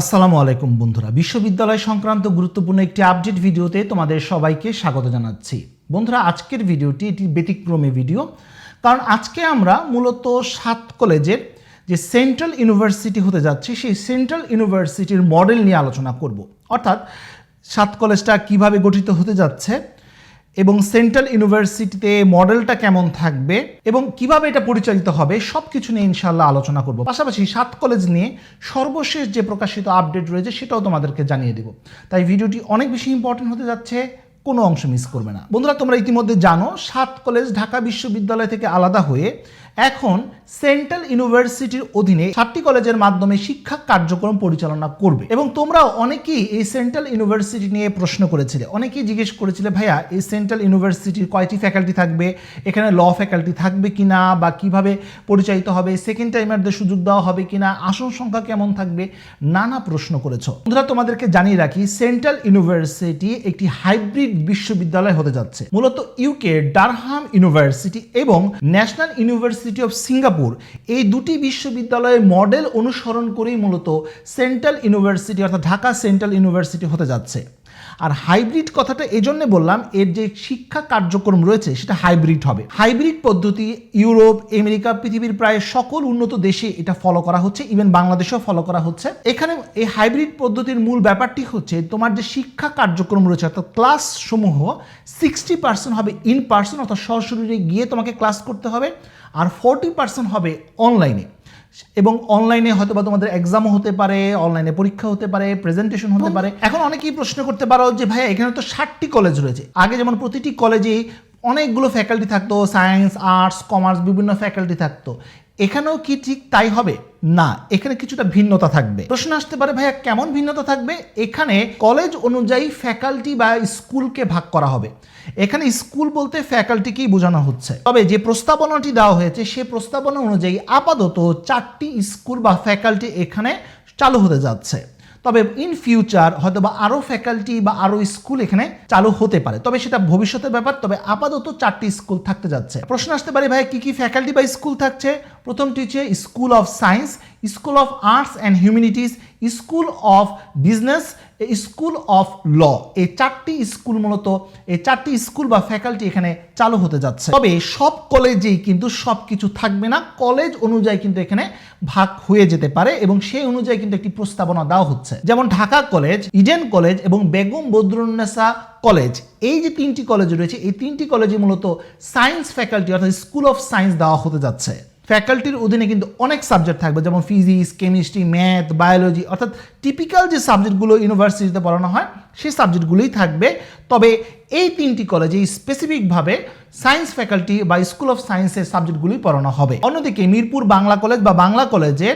আসসালামু আলাইকুম বন্ধুরা। বিশ্ববিদ্যালয় সংক্রান্ত গুরুত্বপূর্ণ একটি আপডেট ভিডিওতে তোমাদের সবাইকে স্বাগত জানাচ্ছি। বন্ধুরা, আজকের ভিডিওটি এটি ব্যতিক্রমী ভিডিও, কারণ আজকে আমরা মূলত সাত কলেজের যে সেন্ট্রাল ইউনিভার্সিটি হতে যাচ্ছে, সেই সেন্ট্রাল ইউনিভার্সিটির মডেল নিয়ে আলোচনা করব। অর্থাৎ সাত কলেজটা কীভাবে গঠিত হতে যাচ্ছে এবং সেন্ট্রাল ইউনিভার্সিটিতে মডেলটা কেমন থাকবে এবং কীভাবে এটা পরিচালিত হবে সব কিছু নিয়ে ইনশাল্লাহ আলোচনা করব। পাশাপাশি সাত কলেজ নিয়ে সর্বশেষ যে প্রকাশিত আপডেট রয়েছে সেটাও তোমাদেরকে জানিয়ে দেব। তাই ভিডিওটি অনেক বেশি ইম্পর্টেন্ট হতে যাচ্ছে। কোনো অংশ মিস করবে না। বন্ধুরা, তোমরা ইতিমধ্যে জানো, সাত কলেজ ঢাকা বিশ্ববিদ্যালয় থেকে আলাদা হয়ে এখন সেন্ট্রাল ইউনিভার্সিটির অধীনে সাতটি কলেজের মাধ্যমে শিক্ষা কার্যক্রম পরিচালনা করবে। এবং তোমরা অনেকেই এই সেন্ট্রাল ইউনিভার্সিটি নিয়ে প্রশ্ন করেছিলে। অনেকেই জিজ্ঞেস করেছিলে, ভাইয়া, এই সেন্ট্রাল ইউনিভার্সিটির কয়টি ফ্যাকাল্টি থাকবে? এখানে ল ফ্যাকাল্টি থাকবে কিনা? বা কীভাবে পরিচালিত হবে? সেকেন্ড টাইমারদের সুযোগ দেওয়া হবে কি না আসন সংখ্যা কেমন থাকবে? নানা প্রশ্ন করেছ। বন্ধুরা, তোমাদেরকে জানিয়ে রাখি সেন্ট্রাল ইউনিভার্সিটি একটি হাইব্রিড বিশ্ববিদ্যালয় হতে যাচ্ছে। মূলত ইউকে ডারহাম ইউনিভার্সিটি এবং ন্যাশনাল ইউনিভার্সিটি অফ সিঙ্গাপুর এই দুটি বিশ্ববিদ্যালয়ের মডেল অনুসরণ করেই মূলত সেন্ট্রাল ইউনিভার্সিটি অর্থাৎ ঢাকা সেন্ট্রাল ইউনিভার্সিটি হতে যাচ্ছে। আর হাইব্রিড কথাটা এই জন্য বললাম, এর যে শিক্ষা কার্যক্রম রয়েছে সেটা হাইব্রিড হবে। হাইব্রিড পদ্ধতি ইউরোপ, আমেরিকা পৃথিবীর প্রায় সকল উন্নত দেশে এটা ফলো করা হচ্ছে ইভেন বাংলাদেশেও ফলো করা হচ্ছে। এখানে এই হাইব্রিড পদ্ধতির মূল ব্যাপারটি হচ্ছে, তোমার যে শিক্ষা কার্যক্রম রয়েছে অর্থাৎ ক্লাস সমূহ সিক্সটি পার্সেন্ট হবে ইন পার্সন অর্থাৎ সরাসরি গিয়ে তোমাকে ক্লাস করতে হবে, আর ফোরটি পার্সেন্ট হবে অনলাইনে এবং অনলাইনে হয়তো বা তোমাদের এক্সামও হতে পারে অনলাইনে পরীক্ষা হতে পারে প্রেজেন্টেশন হতে পারে। এখন অনেকেই প্রশ্ন করতে পারো যে ভাইয়া এখানে তো ষাটটি কলেজ রয়েছে। আগে যেমন প্রতিটি কলেজে অনেকগুলো ফ্যাকাল্টি থাকতো সায়েন্স আর্টস কমার্স বিভিন্ন ফ্যাকাল্টি থাকতো। এখানেও কি ঠিক তাই হবে? না, এখানে কিছুটা ভিন্নতা থাকবে। প্রশ্ন আসতে পারে, ভাইয়া, কেমন ভিন্নতা থাকবে? এখানে কলেজ অনুযায়ী ফ্যাকাল্টি বা স্কুলকে ভাগ করা হবে। এখানে স্কুল বলতে ফ্যাকাল্টিকেই বোঝানো হচ্ছে। তবে যে প্রস্তাবনাটি দেওয়া হয়েছে, সে প্রস্তাবনা অনুযায়ী আপাতত চারটি স্কুল বা ফ্যাকাল্টি এখানে চালু হতে যাচ্ছে। তবে ইন ফিউচার হয়তো বা আরও ফ্যাকাল্টি বা আরও স্কুল এখানে চালু হতে পারে। তবে সেটা ভবিষ্যতের ব্যাপার। তবে আপাতত চারটি স্কুল থাকতে যাচ্ছে। প্রশ্ন আসতে পারে, ভাই, কি কি ফ্যাকাল্টি বা স্কুল থাকছে? প্রথমটি হচ্ছে school of science school of arts and humanities school of business school of law এই চারটি স্কুল মূলত এই চারটি স্কুল বা ফ্যাকাল্টি এখানে চালু হতে যাচ্ছে। তবে সব কলেজেই কিন্তু সব কিছু থাকবে না, কলেজ অনুযায়ী কিন্তু এখানে ভাগ হয়ে যেতে পারে এবং সেই অনুযায়ী কিন্তু একটি প্রস্তাবনা দেওয়া হচ্ছে। যেমন ঢাকা কলেজ, ইডেন কলেজ এবং বেগম বদরুন্নেসা কলেজ, এই যে তিনটি কলেজ রয়েছে, এই তিনটি কলেজে মূলত সায়েন্স ফ্যাকাল্টি অর্থাৎ স্কুল অফ সায়েন্স দেওয়া হতে যাচ্ছে। ফ্যাকাল্টির অধীনে কিন্তু অনেক সাবজেক্ট থাকবে, যেমন ফিজিক্স কেমিস্ট্রি ম্যাথ বায়োলজি অর্থাৎ টিপিক্যাল যে সাবজেক্টগুলো ইউনিভার্সিটিতে পড়ানো হয়, সেই সাবজেক্টগুলোই থাকবে। তবে এই তিনটি কলেজে স্পেসিফিকভাবে সায়েন্স ফ্যাকাল্টি বা স্কুল অফ সায়েন্সের সাবজেক্টগুলোই পড়ানো হবে। অন্যদিকে মিরপুর বাংলা কলেজ বা বাংলা কলেজে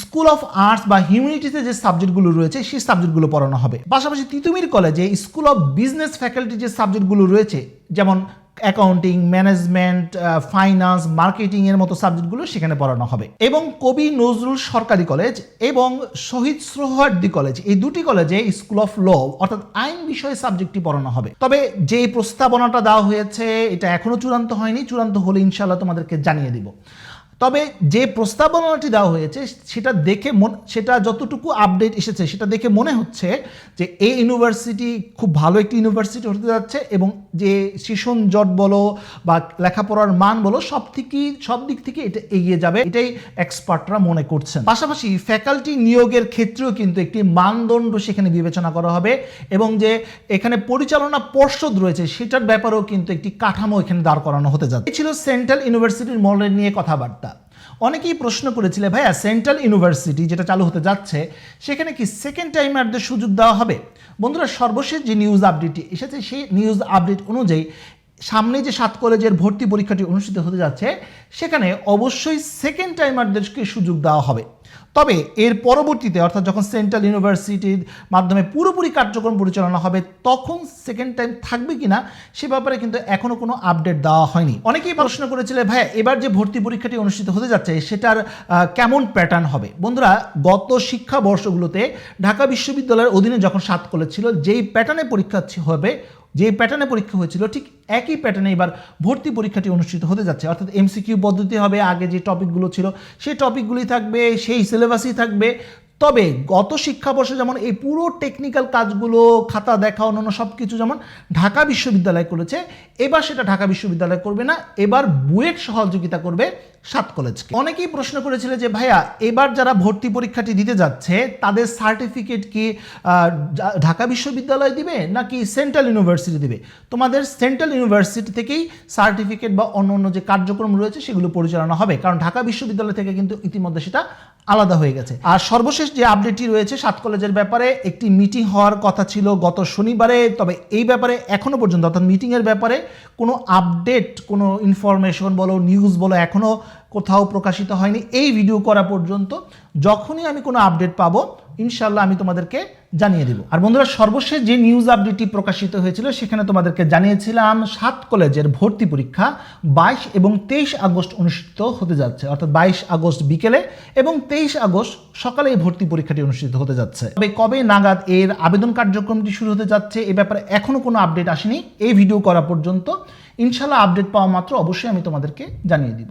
স্কুল অফ আর্টস বা হিউম্যানিটিসে যে সাবজেক্টগুলো রয়েছে, সেই সাবজেক্টগুলো পড়ানো হবে। পাশাপাশি তিতুমির কলেজে স্কুল অফ বিজনেস ফ্যাকাল্টি যে সাবজেক্টগুলো রয়েছে, যেমন অ্যাকাউন্টিং ম্যানেজমেন্ট ফাইন্যান্স মার্কেটিং এর মতো সাবজেক্টগুলো সেখানে পড়ানো হবে। এবং কবি নজরুল সরকারি কলেজ এবং শহীদ সোহার্দি কলেজ, এই দুটি কলেজে স্কুল অফ ল, অর্থাৎ আইন বিষয়ে সাবজেক্টটি পড়ানো হবে। তবে যে প্রস্তাবনাটা দেওয়া হয়েছে, এটা এখনও চূড়ান্ত হয়নি, চূড়ান্ত হলে ইনশাল্লাহ তোমাদেরকে জানিয়ে দিব। তবে যে প্রস্তাবনাটি দেওয়া হয়েছে, সেটা দেখে মন, সেটা যতটুকু আপডেট এসেছে, সেটা দেখে মনে হচ্ছে যে এই ইউনিভার্সিটি খুব ভালো একটি ইউনিভার্সিটি হতে যাচ্ছে এবং যে সেশন জট বলো বা লেখাপড়ার মান বলো, সব থেকেই, সব দিক থেকে এটা এগিয়ে যাবে। এটাই এক্সপার্টরা মনে করছেন। পাশাপাশি ফ্যাকাল্টি নিয়োগের ক্ষেত্রেও কিন্তু একটি মানদণ্ড সেখানে বিবেচনা করা হবে এবং যে এখানে পরিচালনা পর্ষদ রয়েছে, সেটার ব্যাপারেও কিন্তু একটি কাঠামো এখানে দাঁড় করানো হতে যাচ্ছে। ছিল সেন্ট্রাল ইউনিভার্সিটির মডেল নিয়ে কথাবার্তা। অনেকেই প্রশ্ন করেছিল, ভাইয়া সেন্ট্রাল ইউনিভার্সিটি যেটা চালু হতে যাচ্ছে, সেখানে কি সেকেন্ড টাইমারদের সুযোগ দেওয়া হবে? বন্ধুরা, সর্বশেষ যে নিউজ আপডেটটি এসেছে, সেই নিউজ আপডেট অনুযায়ী সামনে যে সাত কলেজের ভর্তি পরীক্ষাটি অনুষ্ঠিত হতে যাচ্ছে, সেখানে অবশ্যই সেকেন্ড টাইমারদেরকে সুযোগ দেওয়া হবে। তবে এর পরবর্তীতে, অর্থাৎ যখন সেন্ট্রাল ইউনিভার্সিটির মাধ্যমে পুরোপুরি কার্যক্রম পরিচালনা হবে, তখন সেকেন্ড টাইম থাকবে কিনা, সে ব্যাপারে কিন্তু এখনও কোনো আপডেট দেওয়া হয়নি। অনেকেই প্রশ্ন করেছিল, ভাইয়া, এবার যে ভর্তি পরীক্ষাটি অনুষ্ঠিত হতে যাচ্ছে, সেটার কেমন প্যাটার্ন হবে? বন্ধুরা, গত শিক্ষা বর্ষগুলোতে ঢাকা বিশ্ববিদ্যালয়ের অধীনে যখন সাত কলেজ ছিল, যেই প্যাটার্নে পরীক্ষা হবে যে প্যাটার্নে পরীক্ষা হয়েছিল, ঠিক একই প্যাটার্নে এবার ভর্তি পরীক্ষাটি অনুষ্ঠিত হতে যাচ্ছে। অর্থাৎ এমসিকিউ পদ্ধতি হবে, আগে যে টপিকগুলো ছিল, সেই টপিকগুলি থাকবে, সেই সিলেবাসই থাকবে। তবে গত শিক্ষাবর্ষে যেমন এই পুরো টেকনিক্যাল কাজগুলো, খাতা দেখা, অন্যান্য সব কিছু যেমন ঢাকা বিশ্ববিদ্যালয় করেছে, এবার সেটা ঢাকা বিশ্ববিদ্যালয় করবে না, এবার বুয়েট সহযোগিতা করবে সাত কলেজকে। অনেকেই প্রশ্ন করেছিল যে, ভাইয়া, এবার যারা ভর্তি পরীক্ষাটি দিতে যাচ্ছে, তাদের সার্টিফিকেট কি ঢাকা বিশ্ববিদ্যালয় দিবে নাকি সেন্ট্রাল ইউনিভার্সিটি দিবে? তোমাদের সেন্ট্রাল ইউনিভার্সিটি থেকেই সার্টিফিকেট বা অন্য অন্য যে কার্যক্রম রয়েছে, সেগুলো পরিচালনা হবে। কারণ ঢাকা বিশ্ববিদ্যালয় থেকে কিন্তু ইতিমধ্যে সেটা আলাদা হয়ে গেছে। আর সর্বশেষ যে আপডেটটি রয়েছে সাত কলেজের ব্যাপারে, একটি মিটিং হওয়ার কথা ছিল গত শনিবারে, তবে এই ব্যাপারে এখনও পর্যন্ত, অর্থাৎ মিটিংয়ের ব্যাপারে কোনো আপডেট কোনো ইনফরমেশন বলো নিউজ বলো, এখনও কোথাও প্রকাশিত হয়নি। এই ভিডিও করা পর্যন্ত যখনই আমি কোনো আপডেট পাবো ইনশাল্লাহ আমি তোমাদেরকে জানিয়ে দেব। আর বন্ধুরা, সর্বশেষ যে নিউজ আপডেটটি প্রকাশিত হয়েছিল, সেখানে তোমাদেরকে জানিয়েছিলাম, সাত কলেজের ভর্তি পরীক্ষা বাইশ এবং তেইশ আগস্ট অনুষ্ঠিত হতে যাচ্ছে। অর্থাৎ বাইশ আগস্ট বিকেলে এবং তেইশ আগস্ট সকালে এই ভর্তি পরীক্ষাটি অনুষ্ঠিত হতে যাচ্ছে। তবে কবে নাগাদ এর আবেদন কার্যক্রমটি শুরু হতে যাচ্ছে, এ ব্যাপারে এখনও কোনো আপডেট আসেনি। এই ভিডিও করা পর্যন্ত ইনশাল্লাহ আপডেট পাওয়া মাত্র অবশ্যই আমি তোমাদেরকে জানিয়ে দিব।